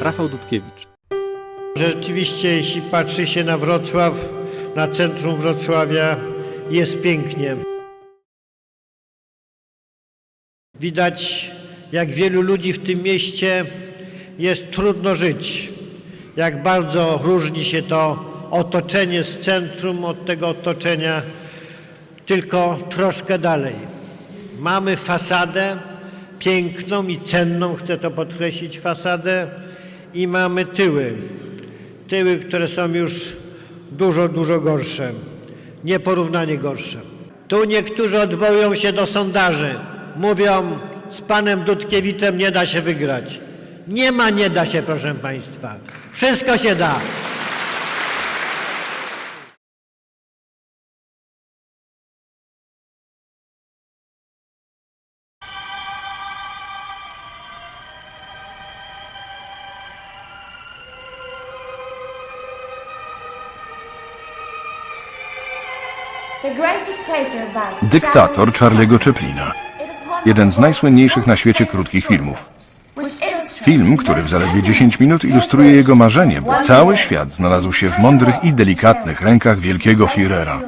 Rafał Dudkiewicz. Rzeczywiście, jeśli patrzy się na Wrocław, na centrum Wrocławia, jest pięknie. Widać, jak wielu ludzi w tym mieście jest trudno żyć. Jak bardzo różni się to otoczenie z centrum od tego otoczenia, tylko troszkę dalej. Mamy fasadę piękną i cenną, chcę to podkreślić, fasadę i mamy tyły. Tyły, które są już dużo, dużo gorsze. Nieporównanie gorsze. Tu niektórzy odwołują się do sondaży. Mówią, z panem Dudkiewiczem nie da się wygrać. Nie ma, nie da się, proszę państwa. Wszystko się da. Dyktator Charlie'ego Chaplina. Jeden z najsłynniejszych na świecie krótkich filmów. Film, który w zaledwie 10 minut ilustruje jego marzenie, by cały świat znalazł się w mądrych i delikatnych rękach wielkiego Führera.